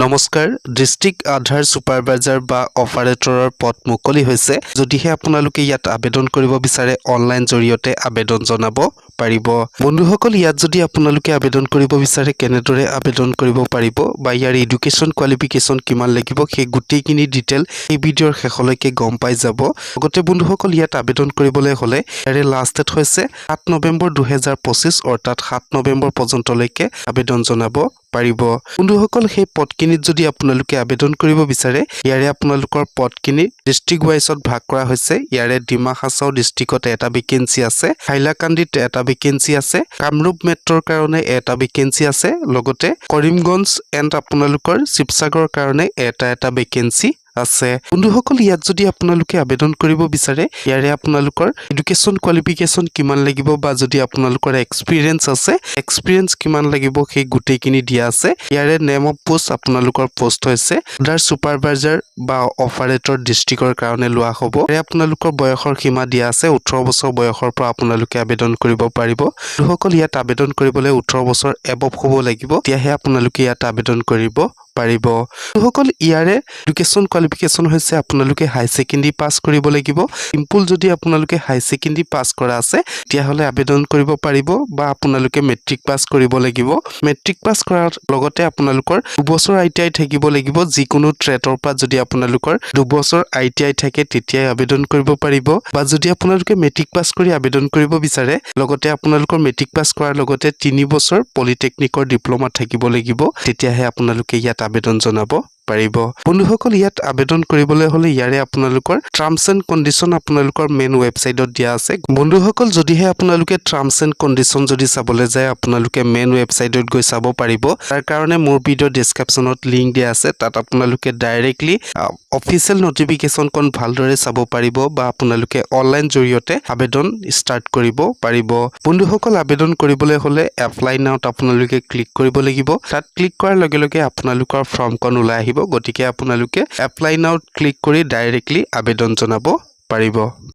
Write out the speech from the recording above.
নমস্কাৰ, ডিষ্ট্ৰিক্ট আধাৰ ছুপাৰভাইজাৰ বা অপাৰেটৰৰ পদ মুকলি হৈছে। যদিহে আপোনালোকে ইয়াত আবেদন কৰিব বিচাৰে, অনলাইন জৰিয়তে আবেদন জনাব পাৰিব। বন্ধুসকল, ইয়াত যদি আপোনালোকে আবেদন কৰিব বিচাৰে, কেনেদৰে আবেদন কৰিব পাৰিব বা ইয়াৰ এডুকেশ্যন কোৱালিফিকেশ্যন কিমান লাগিব, সেই গোটেইখিনি ডিটেইল এই ভিডিঅ'ৰ শেষলৈকে গম পাই যাব। লগতে বন্ধুসকল, ইয়াত আবেদন কৰিবলৈ হ'লে ইয়াৰে লাষ্ট ডেট হৈছে সাত নৱেম্বৰ দুহেজাৰ পঁচিছ, অৰ্থাৎ সাত নৱেম্বৰ পৰ্যন্তলৈকে আবেদন জনাব। পাৰিব। বন্ধুসকল, সেই পদখিনিত যদি আপোনালোকে আবেদন কৰিব বিচাৰে, ইয়াৰে আপোনালোকৰ পদখিনি ডিষ্ট্ৰিক্ট ৱাইজত ভাগ কৰা হৈছে। ইয়াৰে ডিমা হাছাও ডিষ্ট্ৰিক্টত এটা ভেকেঞ্চি আছে, হাইলাকান্দিত এটা ভেকেঞ্চি আছে, কামৰূপ মেট্ৰ'ৰ কাৰণে এটা ভেকেঞ্চি আছে, লগতে কৰিমগঞ্জ এণ্ড আপোনালোকৰ শিৱসাগৰৰ কাৰণে এটা এটা ভেকেঞ্চি আছে। বন্ধুসকল ইয়াত যদি আপোনালোকে আবেদন কৰিব বিচাৰে ইয়াৰে আপোনালোকৰ এডুকেশ্যন কোৱালিফিকেশ্যন কিমান লাগিব বা যদি আপোনালোকৰ এক্সপিৰিয়েঞ্চ আছে এক্সপিৰিয়েঞ্চ কিমান লাগিব সেই গোটেইখিনি দিয়া আছে। ইয়াৰে নেম অফ পোষ্ট আপোনালোকৰ পোষ্ট হৈছে আধাৰ ছুপাৰভাইজাৰ বা অপাৰেটৰ ডিষ্ট্ৰিক্টৰ কাৰণে লোৱা হ'ব। ইয়াৰে আপোনালোকৰ বয়সৰ সীমা দিয়া আছে ওঠৰ বছৰ বয়সৰ পৰা আপোনালোকে আবেদন কৰিব পাৰিব। বন্ধুসকল ইয়াত আবেদন কৰিবলৈ ওঠৰ বছৰ এবভ হ'ব লাগিব তেতিয়াহে আপোনালোকে ইয়াত আবেদন কৰিব। পাৰিব। বন্ধুসকল ইয়াৰে এডুকেশ্যন কোৱালিফিকেশ্যন হৈছে আপোনালোকে হাই ছেকেণ্ডেৰী পাছ কৰিব লাগিব। চিম্পুল যদি আপোনালোকে হাই ছেকেণ্ডেৰী পাছ কৰা আছে, তেতিয়াহ'লে আবেদন কৰিব পাৰিব বা আপোনালোকে মেট্ৰিক পাছ কৰিব লাগিব। মেট্ৰিক পাছ কৰাৰ লগতে আপোনালোকৰ দুবছৰ আই টি আই থাকিব লাগিব। যিকোনো ট্ৰেটৰ পৰা যদি আপোনালোকৰ দুবছৰ আই টি আই থাকে, তেতিয়াই আবেদন কৰিব পাৰিব। বা যদি আপোনালোকে মেট্ৰিক পাছ কৰি আবেদন কৰিব বিচাৰে, লগতে আপোনালোকৰ মেট্ৰিক পাছ কৰাৰ লগতে তিনি বছৰ পলিটেকনিকৰ ডিপ্ল'মা থাকিব লাগিব, তেতিয়াহে আপোনালোকে ইয়াত আবেদন জনাব পাৰিব। বন্ধুসকল, ইয়াত আবেদন কৰিবলৈ হ'লে ইয়াৰে আপোনালোকৰ টাৰ্মছ এণ্ড কণ্ডিশ্যন আপোনালোকৰ মেইন ৱেবছাইটত দিয়া আছে। বন্ধুসকল, যদিহে আপোনালোকে টাৰ্মছ এণ্ড কণ্ডিশ্যন যদি চাবলৈ যায়, আপোনালোকে মেইন ৱেবছাইটত গৈ চাব পাৰিব। তাৰ কাৰণে মোৰ ভিডিঅ' ডিছক্ৰিপশ্যনত লিংক দিয়া আছে। তাত আপোনালোকে ডাইৰেক্টলি অফিচিয়েল নটিফিকেশ্যনখন ভালদৰে চাব পাৰিব বা আপোনালোকে অনলাইন জৰিয়তে আবেদন ষ্টাৰ্ট কৰিব পাৰিব। বন্ধুসকল, আবেদন কৰিবলৈ হ'লে এপ্লাই নাওত আপোনালোকে ক্লিক কৰিব লাগিব। তাত ক্লিক কৰাৰ লগে লগে আপোনালোকৰ ফৰ্মখন ওলাই আহিব। গতিকে আপোনালোকে এপ্লাই নাওত ক্লিক কৰি ডাইৰেক্টলি আবেদন জনাব পাৰিব।